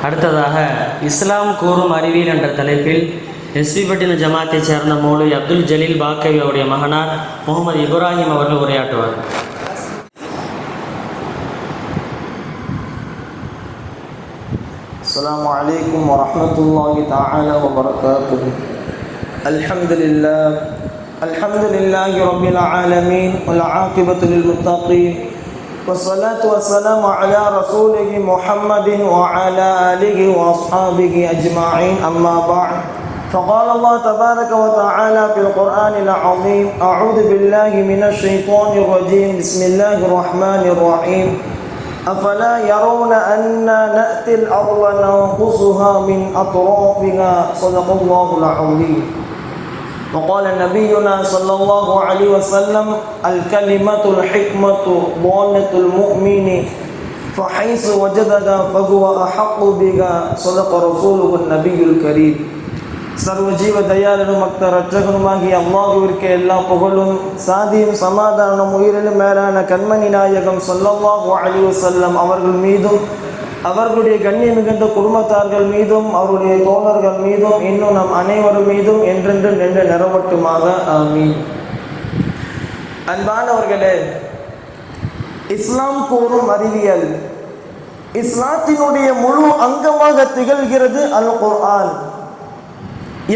அடுத்ததாக இஸ்லாம் கூறும் அறிவியல் என்ற தலைப்பில் எஸ்பிபட்டின ஜமாத்தைச் சேர்ந்த மௌலவி அப்துல் ஜலீல் பாக்கவி அவருடைய மகனார் முகமது இப்ராஹிம் அவர்கள் உரையாற்றுவார் السلام عليكم ورحمة الله تعالى وبركاته الحمد لله الحمد لله رب العالمين والعاقبة للمتقين والصلاة والسلام على رسوله محمد وعلى آله وأصحابه أجمعين. أما بعد فقال الله تبارك وتعالى في القرآن العظيم أعوذ بالله من الشيطان الرجيم. بسم الله الرحمن الرحيم. أفلا يرون أنا نأتي الأرض ننقصها من أطرافها؟ صدق الله العظيم. وقال نبينا صلى الله عليه وسلم الكلمة الحكمة ضالة المؤمن فحيث وجدها فهو أحق بها صدق رسوله النبي الكريم சர்வ ஜீவ தயாளனும் மக்த ரட்சகனுமாகிய அல்லாஹுவிற்கு எல்லா புகழும் சாதியும் சமாதானம் உயிரிலும் மேலான கண்மணி நாயகம் சொல்லல்லாஹு அலி வசல்லம் அவர்கள் மீதும் அவர்களுடைய கண்ணிய மிகுந்த குடும்பத்தார்கள் மீதும் அவருடைய தோழர்கள் மீதும் இன்னும் நம் அனைவரும் மீதும் என்றென்று நின்று நிறவட்டுமாக ஆமீன். அன்பானவர்களே இஸ்லாம் கூறும் அறிவியல். இஸ்லாத்தினுடைய முழு அங்கமாக திகழ்கிறது அல் குர்ஆன்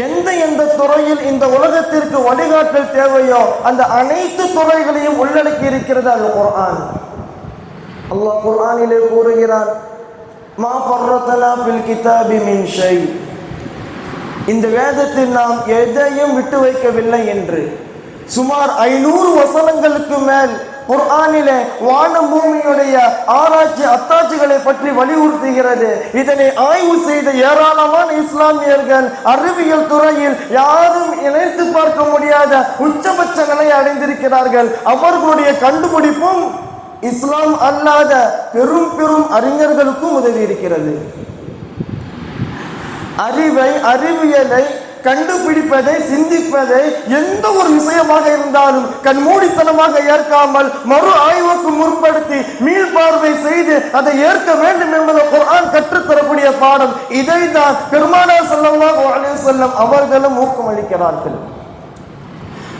எந்த எந்த துறையில் இந்த உலகத்திற்கு வழிகாட்டல் தேவையோ அந்த அனைத்து துறைகளையும் உள்ளடக்கி இருக்கிறது அல் குர்ஆன் அல்லாஹ் குர்ஆனிலே கூறுகிறான் மா ஃபர்ரத்தனா பில் கிதாபி மின் ஷை. இந்த வேதத்தில் நாம் எதையும் விட்டு வைக்கவில்லை என்று. சுமார் ஐநூறு வசனங்களுக்கு மேல் குர்ஆனிலே வானம் பூமியுடைய ஆராய்ச்சி அத்தாட்சிகளை பற்றி வலியுறுத்துகிறது. இதனை ஆய்வு செய்த ஏராளமான இஸ்லாமியர்கள் அறிவியல் துறையில் யாரும் இணைத்து பார்க்க முடியாத உச்சபட்ச நிலையை அடைந்திருக்கிறார்கள். அவர்களுடைய கண்டுபிடிப்பும் இஸ்லாம் அல்லாத பெரும் பெரும் அறிஞர்களுக்கும் உதவி இருக்கிறது. அறிவை அறிவியலை கண்டுபிடிப்பதை சிந்திப்பதை எந்த ஒரு விஷயமாக இருந்தாலும் கண்மூடித்தனமாக ஏற்காமல் மறு ஆய்வுக்கு முற்படுத்தி மீள்பார்வை செய்து அதை ஏற்க வேண்டும் என்பதை குரான் கற்றுத்தரக்கூடிய பாடம் இதை தான் பெருமானா செல்லமாக செல்லம் அவர்களும் ஊக்கமளிக்கிறார்கள்.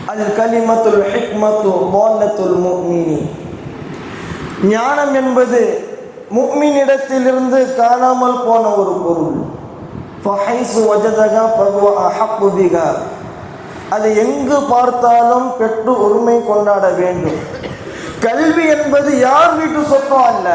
அதில் கலிமத்துல் ஹிக்மத்து மோல்லத்துல் முக்மினி ஞானம் என்பது முக்மினிடத்திலிருந்து காணாமல் போன ஒரு பொருள். ஃபஹைசு வஜதகா பகுவ அஹப்பு பிகா அதை எங்கு பார்த்தாலும் பெற்று உரிமை கொண்டாட வேண்டும். கல்வி என்பது யார் வீட்டு சொத்தம் அல்ல.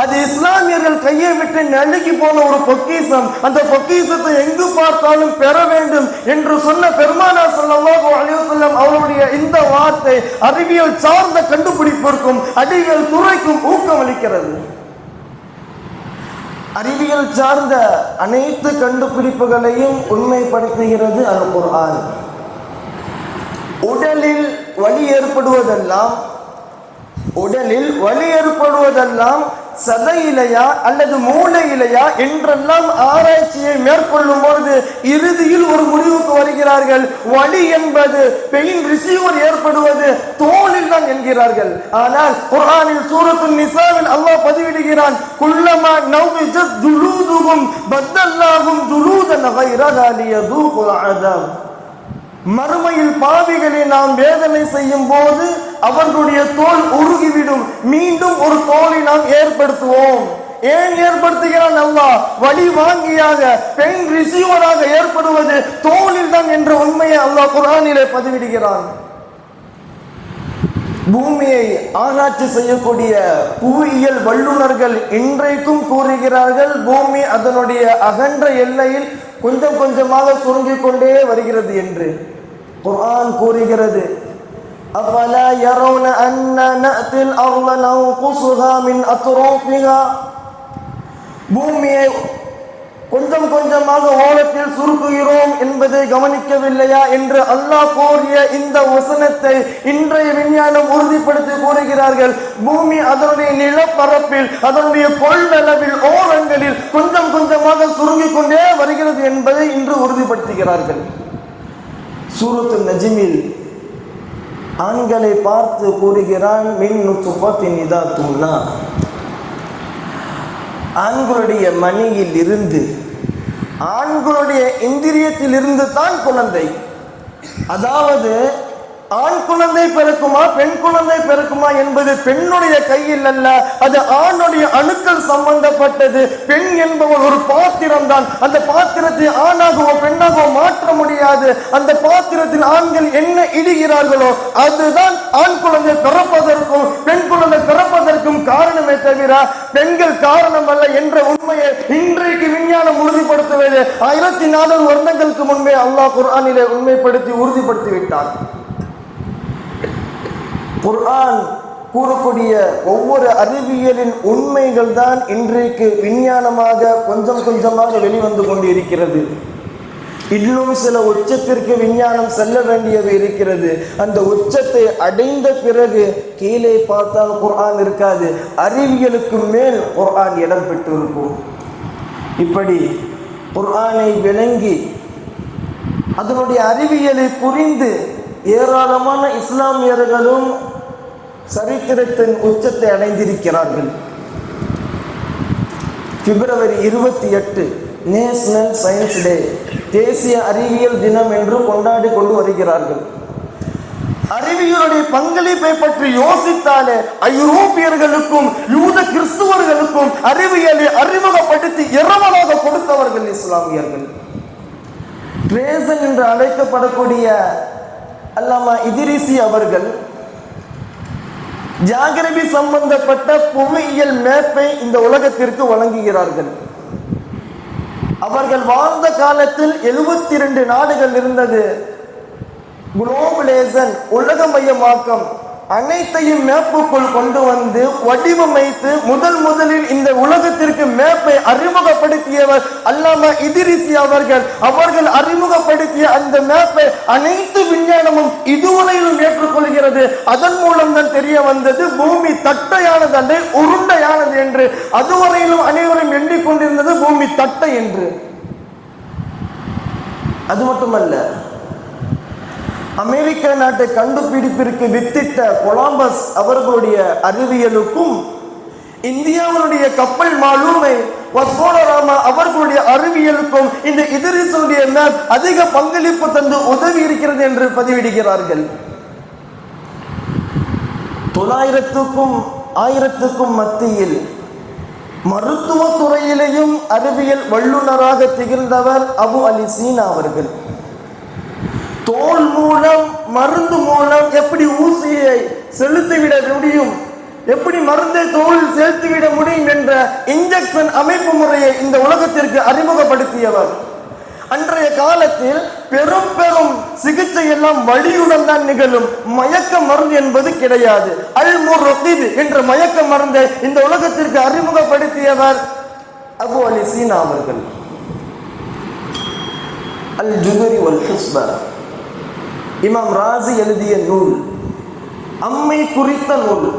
அது இஸ்லாமியர்கள் கையை விட்டு நழுகி போன ஒரு பொக்கிசம் அந்த பொக்கிசத்தை எங்கு பார்த்தாலும் பெற வேண்டும் என்று சொன்ன பெருமானா ஸல்லல்லாஹு அலைஹி அவருடைய இந்த வார்த்தை அறிவியல் சார்ந்த கண்டுபிடிப்பிற்கும் அறிவியல் துறைக்கும் ஊக்கமளிக்கிறது. அறிவியல் சார்ந்த அனைத்து கண்டுபிடிப்புகளையும் உண்மைப்படுத்துகிறது அல் குர்ஆன் உடலில் வலி ஏற்படுவதெல்லாம் உடலில் வலி ஏற்படுவதெல்லாம் சதையிலையா அல்லது மூளையிலையா என்றெல்லாம் ஆராய்ச்சியை மேற்கொள்ளும் பொழுது இறுதியில் ஒரு முடிவுக்கு வருகிறார்கள். வலி என்பது பெயின் ரிசீவர் ஏற்படுவது தோலில் தான் என்கிறார்கள். ஆனால் குரானில் சூரத்துல் நிசாவில் அல்லாஹ் பதிவிடுகிறான். குள்ளமா நவ்விஜத் ஜுலூதுகும் பத்தல்லாஹும் ஜுலூதன் கைரஹா லியதூகுல் அதாப் மறுமையில் பாவிகளை நாம் வேதனை செய்யும் போது அவர்களுடைய தோல் உருகிவிடும். மீண்டும் ஒரு தோலை நாம் ஏற் ஏற்படுத்துவோம். ஏன் ஏற்படுத்துகிறான் அல்லாஹ்? வழி வாங்கியாக பெண் ரிசீவராக ஏற்படுவது தோலில் தான் என்ற உண்மையை அல்லாஹ் குரானிலே பதிவிடுகிறான். பூமியை ஆராய்ச்சி செய்யக்கூடிய புவியியல் வல்லுநர்கள் இன்றைக்கும் கூறுகிறார்கள் பூமி அதனுடைய அகன்ற எல்லையில் கொஞ்சம் கொஞ்சமாக சுருங்கிக் கொண்டே வருகிறது என்று. குரான் கூறுகிறது أفلا يرون أنا نأتي الأرض ننقصها من أطرافها பூமியை கொஞ்சம் கொஞ்சமாக ஓலத்தில் சுருக்குகிறோம் என்பதை கவனிக்கவில்லையா என்று அல்லாஹ் கூறிய இந்த வசனத்தை இன்றைய விஞ்ஞானம் உறுதிப்படுத்தி கூறுகிறார்கள் பூமி அதனுடைய நிலப்பரப்பில் அதனுடைய கொள்ளளவில் ஓரங்களில் கொஞ்சம் கொஞ்சமாக சுருங்கிக் கொண்டே வருகிறது என்பதை இன்று உறுதிப்படுத்துகிறார்கள் சூரத்து நஜிமில் ஆண்களை பார்த்து கூறுகிறான் மின் நுத்துபத்தின் இதா தூணா ஆண்களுடைய மணியில் இருந்து ஆண்களுடைய இந்திரியத்தில் இருந்து தான் குழந்தை. அதாவது ஆண் குழந்தை பிறக்குமா பெண் குழந்தை பிறக்குமா என்பது பெண்ணுடைய கையில் அல்ல அது ஆணுடைய அணுக்கள் சம்பந்தப்பட்டது. பெண் என்பவள் ஒரு பாத்திரம் தான் அந்த பாத்திரத்தை ஆணாகவோ பெண்ணாகவோ மாற்ற முடியாது. அந்த பாத்திரத்தில் ஆண்கள் என்ன இடுகிறார்களோ அதுதான் ஆண் குழந்தை பிறப்பதற்கும் பெண் குழந்தை பிறப்பதற்கும் காரணமே தவிர பெண்கள் காரணம் அல்ல என்ற உண்மையை இன்றைக்கு விஞ்ஞானம் உறுதிப்படுத்துவது. ஆயிரத்தி நானூறு வருடங்களுக்கு முன்பே அல்லாஹ் குர்ஆனிலே உண்மைப்படுத்தி உறுதிப்படுத்தி விட்டார் குர்ஆன் கூறக்கூடிய ஒவ்வொரு அறிவியலின் உண்மைகள் தான் இன்றைக்கு விஞ்ஞானமாக கொஞ்சம் கொஞ்சமாக வெளிவந்து கொண்டு இருக்கிறது இன்னும் சில உச்சத்திற்கு விஞ்ஞானம் செல்ல வேண்டியது இருக்கிறது. அந்த உச்சத்தை அடைந்த பிறகு கீழே பார்த்தால் குர்ஆன் இருக்காது. அறிவியலுக்கு மேல் குர்ஆன் இடம் பெற்றிருக்கும். இப்படி குர்ஆனை விளங்கி அதனுடைய அறிவியலை புரிந்து ஏராளமான இஸ்லாமியர்களும் சரித்திரத்தின் உச்சத்தை அடைந்திருக்கிறார்கள். பிப்ரவரி இருபத்தி எட்டு நேஷனல் சயின்ஸ் டே தேசிய அறிவியல் தினம் என்று கொண்டாடி கொண்டு வருகிறார்கள். அறிவியலுடைய பங்களிப்பை பற்றி யோசித்தாலே ஐரோப்பியர்களுக்கும் யூத கிறிஸ்துவர்களுக்கும் அறிவியலை அறிமுகப்படுத்தி இரவலாக கொடுத்தவர்கள் இஸ்லாமியர்கள். ரேசன் என்று அழைக்கப்படக்கூடிய அல்லாமா இதிரிசி அவர்கள் ஜாகிரபி சம்பந்தப்பட்ட புவியியல் மேப்பை இந்த உலகத்திற்கு வழங்குகிறார்கள். அவர்கள் வாழ்ந்த காலத்தில் எழுபத்தி இரண்டு நாடுகள் இருந்தது. குளோபலேசன் உலகமயமாக்கம் அனைத்தையும் மேப்புக்குள் கொண்டு வந்து வடிவமைத்து முதல் முதலில் இந்த உலகத்திற்கு மேப்பை அறிமுகப்படுத்தியவர் அல்லாம இதிரிசி அவர்கள். அவர்கள் அறிமுகப்படுத்திய அந்த மேப்பை அனைத்து விஞ்ஞானமும் இதுவரையிலும் ஏற்றுக்கொள்கிறது. அதன் மூலம் தான் தெரிய வந்தது பூமி தட்டையானது அல்ல உருண்டையானது என்று. அதுவரையிலும் அனைவரும் எண்ணிக்கொண்டிருந்தது பூமி தட்டை என்று. அது மட்டுமல்ல அமெரிக்க நாட்டை கண்டுபிடிப்பிற்கு வித்திட்ட கொலம்பஸ் அவர்களுடைய அறிவியலுக்கும் இந்தியாவினுடைய கப்பல் மாலுமை வஸ்கோடராமா அவர்களுடைய அறிவியலுக்கும் இந்த இதரிசனுடைய மேப் அதிக பங்களிப்பு தந்து உதவி இருக்கிறது என்று பதிவிடுகிறார்கள். தொள்ளாயிரத்துக்கும் ஆயிரத்துக்கும் மத்தியில் மருத்துவ துறையிலேயும் அறிவியல் வல்லுநராக திகழ்ந்தவர் அபு அலி சீனா அவர்கள். தோல் மூலம் மருந்து மூலம் எப்படி ஊசியை செலுத்திவிட முடியும்? எப்படி மருந்தை தோல் செலுத்திவிட முடியும் என்ற இன்ஜெக்ஷன் அமைப்பு முறையை இந்த உலகத்திற்கு அறிமுகப்படுத்தியவர். அன்றைய காலத்தில் பெரும் பெரும் சிகிச்சை எல்லாம் வலியுடன் தான் நிகழும். மயக்க மருந்து என்பது கிடையாது. அல் முரத்தித் என்ற மயக்க மருந்தை இந்த உலகத்திற்கு அறிமுகப்படுத்தியவர் அபு அலி சீனா அவர்கள். அல் ஜுகரி வல் ஹுஸ்பா இமாம் ராசி எழுதிய நூல். அம்மை குறித்த நூல்.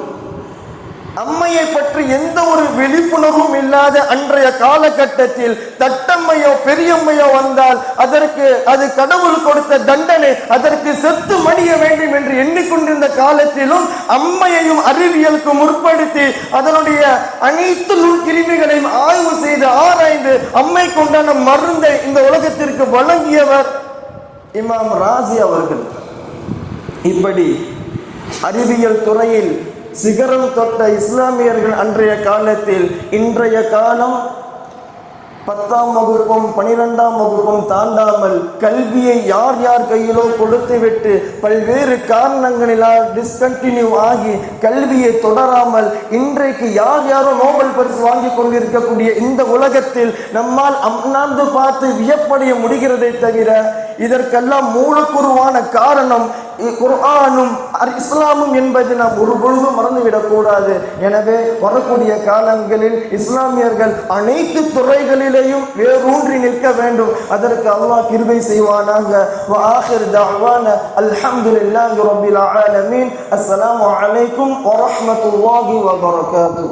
அம்மையை பற்றி எந்த ஒரு விழிப்புணர்வும் இல்லாத அன்றைய காலகட்டத்தில் தட்டம்மையோ பெரியம்மையோ வந்தால் அதற்கு அது கடவுள் கொடுத்த தண்டனை அதற்கு செத்து மடிய வேண்டும் என்று எண்ணிக்கொண்டிருந்த காலத்திலும் அம்மையையும் அறிவியலுக்கு முற்படுத்தி அதனுடைய அனைத்து நுண்கிருமிகளையும் ஆய்வு செய்து ஆராய்ந்து அம்மை கொண்டான மருந்தை இந்த உலகத்திற்கு வழங்கியவர் இமாம் ராசி அவர்கள். இப்படி அறிவியல் துறையில் சிகரம் தொட்ட இஸ்லாமியர்கள் அன்றைய காலத்தில் இன்றைய காலம் பத்தாம் வகுப்பும் பனிரெண்டாம் வகுப்பும் தாண்டாமல் கல்வியை யார் யார் கையிலோ கொடுத்துவிட்டு பல்வேறு காரணங்களினால் டிஸ்கண்டினியூ ஆகி கல்வியை தொடராமல் இன்றைக்கு யார் யாரோ நோபல் பரிசு வாங்கி கொண்டிருக்கக்கூடிய இந்த உலகத்தில் நம்மால் அண்ணாந்து பார்த்து வியப்படைய முடிகிறதை தவிர இதற்கெல்லாம் மூலக்குருவான காரணம் இ- குர்ஆனும் அர் இஸ்லாமும் என்பதை நாம் ஒரு பொழுதும் மறந்துவிடக் கூடாது எனவே வரக்கூடிய காலங்களில் இஸ்லாமியர்கள் அனைத்து துறைகளிலேயும் வேரூன்றி நிற்க வேண்டும் அதற்கு அல்லாஹ் கிருபை செய்வானாக وآخر دعوانا الحمد لله رب العالمين السلام عليكم ورحمة الله وبركاته